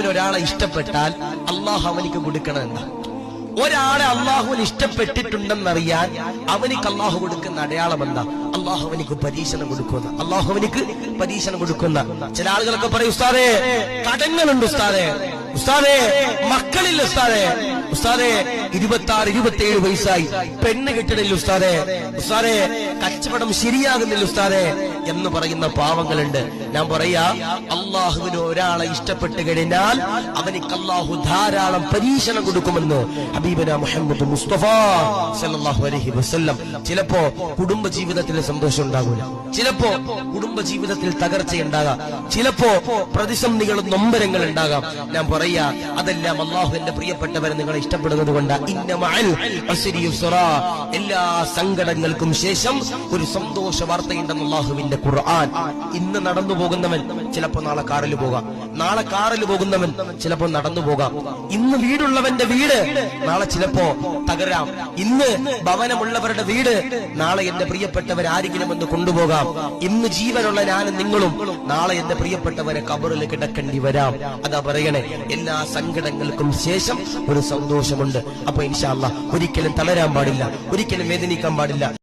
അള്ളാഹുവിന് ഒരാളെ ഇഷ്ടപ്പെട്ടാൽ അള്ളാഹു അവനിക്ക് കൊടുക്കണം എന്താ ഒരാളെ അള്ളാഹുവിന് ഇഷ്ടപ്പെട്ടിട്ടുണ്ടെന്നറിയാൻ അവനിക്ക് അള്ളാഹു കൊടുക്കുന്ന അടയാളം എന്താ? അള്ളാഹു അവനിക്ക് പരീക്ഷണം കൊടുക്കുന്ന അള്ളാഹു അവനിക്ക് പരീക്ഷണം കൊടുക്കുന്ന ചില ആളുകളൊക്കെ പറയും ഉസ്താദേ കടങ്ങളുണ്ട് ഉസ്താദേ. ഉസ്താദേ മക്കളില്ല ഉസ്താദേ. ഉസ്താദേ ഇരുപത്തി ആറ് ഇരുപത്തി ഏഴ് വയസ്സായി. പെണ്ണ് കെട്ടിടില്ല ഉസ്താദേ. ഉസ്താദേ കച്ചവടം ശരിയാകുന്നില്ല ഉസ്താദേ എന്ന് പറയുന്ന പാവങ്ങളുണ്ട്. ഞാൻ പറയാ അള്ളാഹുവിന് ഒരാളെ ഇഷ്ടപ്പെട്ട് കഴിഞ്ഞാൽ അവനിക്ക് അള്ളാഹു ധാരാളം പരീക്ഷണം കൊടുക്കുമെന്ന് ഹബീബന മുഹമ്മദ് മുസ്തഫ അലൈഹി വസല്ലം. ചിലപ്പോ കുടുംബ ജീവിതത്തിൽ സന്തോഷം ഉണ്ടാകൂല. ചിലപ്പോ കുടുംബ ജീവിതത്തിൽ തകർച്ച ഉണ്ടാകാം. ചിലപ്പോ പ്രതിസന്ധികളും നൊമ്പരങ്ങൾ ഉണ്ടാകാം. ഞാൻ പറയാ അതെല്ലാം അള്ളാഹു എന്റെ പ്രിയപ്പെട്ടവരെ നിങ്ങളെ ഇഷ്ടപ്പെടുന്നത് കൊണ്ട്. എല്ലാ സങ്കടങ്ങൾക്കും ശേഷം ഒരു സന്തോഷ വാർത്തയുണ്ടെന്ന് അള്ളാഹുവിന്റെ ഖുർആൻ. ഇന്ന് നടന്നു പോകുന്നവൻ ചിലപ്പോ നാളെ കാറിൽ പോകാം. നാളെ കാറിൽ പോകുന്നവൻ ചിലപ്പോ നടന്നു പോകാം. ഇന്ന് വീടുള്ളവന്റെ വീട് നാളെ ചിലപ്പോ തകരാം. ഇന്ന് ഭവനമുള്ളവരുടെ വീട് നാളെ എന്റെ പ്രിയപ്പെട്ടവർ ആരെങ്കിലും ഒന്ന് കൊണ്ടുപോകാം. ഇന്ന് ജീവനുള്ള ഞാനും നിങ്ങളും നാളെ എന്റെ പ്രിയപ്പെട്ടവരെ കബറിൽ കിടക്കേണ്ടി വരാം. അതാ പറയണേ എല്ലാ സങ്കടങ്ങൾക്കും ശേഷം ഒരു സന്തോഷമുണ്ട്. അപ്പൊ ഇൻഷാല്ല ഒരിക്കലും തളരാൻ പാടില്ല. ഒരിക്കലും വേദനിക്കാൻ പാടില്ല.